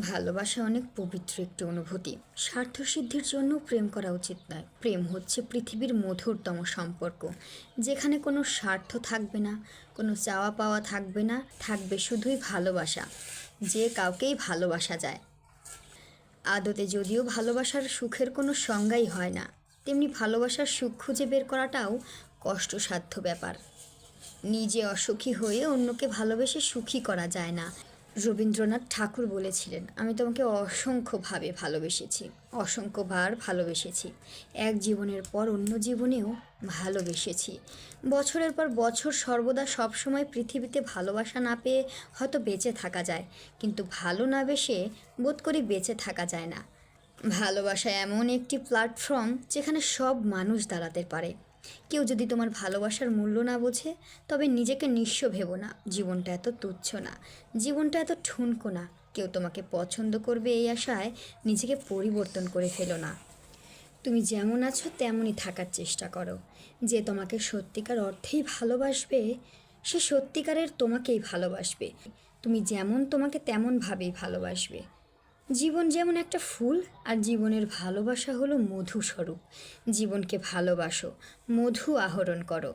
ভালোবাসা অনেক পবিত্র একটি অনুভূতি। স্বার্থসিদ্ধির জন্য প্রেম করা উচিত নয়। প্রেম হচ্ছে পৃথিবীর মধুরতম সম্পর্ক, যেখানে কোনো স্বার্থ থাকবে না, কোনো চাওয়া পাওয়া থাকবে না, থাকবে শুধুই ভালোবাসা, যে কাউকেই ভালোবাসা যায়। আদতে যদিও ভালোবাসার সুখের কোনো সংজ্ঞাই হয় না, তেমনি ভালোবাসার সুখ খুঁজে বের করাটাও কষ্টসাধ্য ব্যাপার। নিজে অসুখী হয়ে অন্যকে ভালোবেসে সুখী করা যায় না রবীন্দ্রনাথ ঠাকুর বলেছিলেন, আমি তোমাকে অসংখ্যভাবে ভালোবেসেছি, অসংখ্যবার ভালোবেসেছি। এক জীবনের পর অন্য জীবনেও ভালোবেসেছি। বছরের পর বছর সর্বদা সবসময় পৃথিবীতে ভালোবাসা না পেয়ে হয়তো বেঁচে থাকা যায়, কিন্তু ভালো না বেসে বোধ করি বেঁচে থাকা যায় না। ভালোবাসা এমন একটি প্ল্যাটফর্ম যেখানে সব মানুষ দাঁড়াতে পারে। কেউ যদি তোমার ভালোবাসার মূল্য না বোঝে, তবে নিজেকে নিঃস্ব ভেবো না। জীবনটা এত তুচ্ছ না। জীবনটা এত ঠুনকো না। কেউ তোমাকে পছন্দ করবে এই আশায় নিজেকে পরিবর্তন করে ফেলো না। তুমি যেমন আছো, তেমনই থাকার চেষ্টা করো। যে তোমাকে সত্যিকার অর্থেই ভালোবাসবে, সে সত্যিকারের তোমাকেই ভালোবাসবে। তুমি যেমন তোমাকে, তেমনভাবেই ভালোবাসবে। জীবন যেমন একটা ফুল, আর জীবনের ভালোবাসা হলো মধু স্বরূপ। জীবনকে ভালোবাসো, মধু আহরণ করো।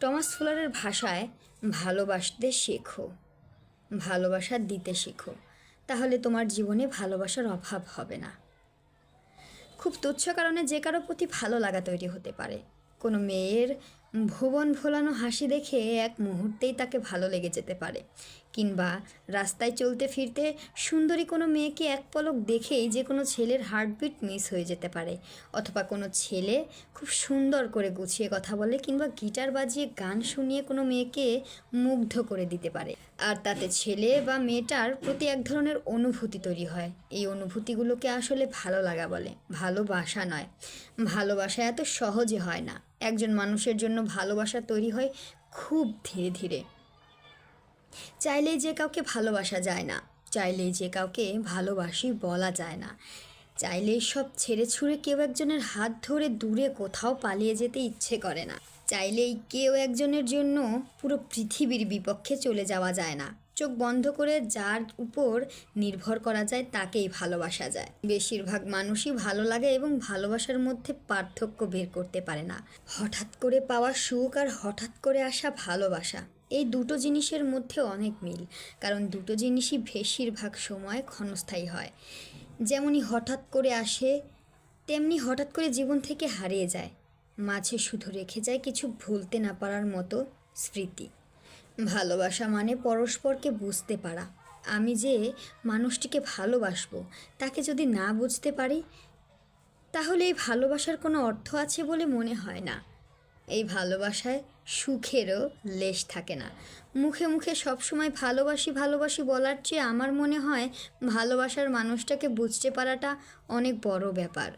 টমাস ফুলারের ভাষায়, ভালোবাসতে শেখো, ভালোবাসা দিতে শেখো, তাহলে তোমার জীবনে ভালোবাসার অভাব হবে না। খুব তুচ্ছ কারণে যে কারও প্রতি ভালো লাগা তৈরি হতে পারে। কোনো মেয়ের ভুবন ভোলানো হাসি দেখে এক মুহূর্তেই তাকে ভালো লেগে যেতে পারে। কিংবা রাস্তায় চলতে ফিরতে সুন্দরী কোনো মেয়েকে এক পলক দেখেই যে কোনো ছেলের হার্টবিট মিস হয়ে যেতে পারে। অথবা কোনো ছেলে খুব সুন্দর করে গুছিয়ে কথা বলে কিংবা গিটার বাজিয়ে গান শুনিয়ে কোনো মেয়েকে মুগ্ধ করে দিতে পারে। আর তাতে ছেলে বা মেয়েটার প্রতি এক ধরনের অনুভূতি তৈরি হয়। এই অনুভূতিগুলোকে আসলে ভালো লাগা বলে, ভালোবাসা নয়। ভালোবাসা এত সহজে হয় না। একজন মানুষের জন্য ভালোবাসা তৈরি হয় খুব ধীরে ধীরে। চাইলেই যে কাউকে ভালোবাসা যায় না চাইলেই যে কাউকে ভালোবাসি বলা যায় না। চাইলেই সব ছেড়ে ছুঁড়ে কেউ একজনের হাত ধরে দূরে কোথাও পালিয়ে যেতে ইচ্ছে করে না। চাইলেই কেউ একজনের জন্য পুরো পৃথিবীর বিপক্ষে চলে যাওয়া যায় না। চোখ বন্ধ করে যার উপর নির্ভর করা যায়, তাকেই ভালোবাসা যায়। বেশিরভাগ মানুষই ভালো লাগে এবং ভালোবাসার মধ্যে পার্থক্য বের করতে পারে না। হঠাৎ করে পাওয়া সুখ আর হঠাৎ করে আসা ভালোবাসা, এই দুটো জিনিসের মধ্যে অনেক মিল, কারণ দুটো জিনিসই বেশিরভাগ সময় ক্ষণস্থায়ী হয়। যেমনই হঠাৎ করে আসে, তেমনি হঠাৎ করে জীবন থেকে হারিয়ে যায়। মাঝে শুধু রেখে যায় কিছু ভুলতে না পারার মতো স্মৃতি। ভালোবাসা মানে পরস্পরকে বুঝতে পারা। আমি যে মানুষটিকে ভালোবাসবো, তাকে যদি না বুঝতে পারি, তাহলে এই ভালোবাসার কোনো অর্থ আছে বলে মনে হয় না। এই ভালোবাসায় সুখেরও লেশ থাকে না। মুখে মুখে সবসময় ভালোবাসি ভালোবাসি বলার চেয়ে আমার মনে হয় ভালোবাসার মানুষটাকে বুঝতে পারাটা অনেক বড় ব্যাপার।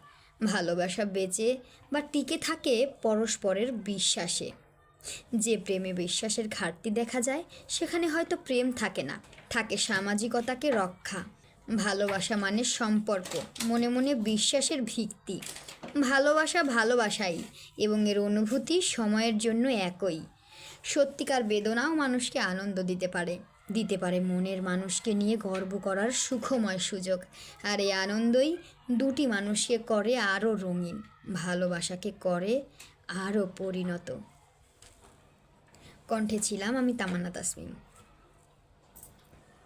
ভালোবাসা বেঁচে বা টিকে থাকে পরস্পরের বিশ্বাসে। যে প্রেমে বিশ্বাসের ঘাটতি দেখা যায়, সেখানে হয়তো প্রেম থাকে না। থাকে সামাজিকতাকে রক্ষা। ভালোবাসা মানে সম্পর্ক, মনে মনে বিশ্বাসের ভিত্তি। ভালোবাসা ভালোবাসাই এবং এর অনুভূতি সময়ের জন্য একই। সত্যিকার বেদনাও মানুষকে আনন্দ দিতে পারে। দিতে পারে মনের মানুষকে নিয়ে গর্ব করার সুখময় সুযোগ। আর এই আনন্দই দুটি মানুষকে করে আরও রঙিন। ভালোবাসাকে করে আরও পরিণত। কণ্ঠে ছিলাম আমি তামান্না তাসমিম।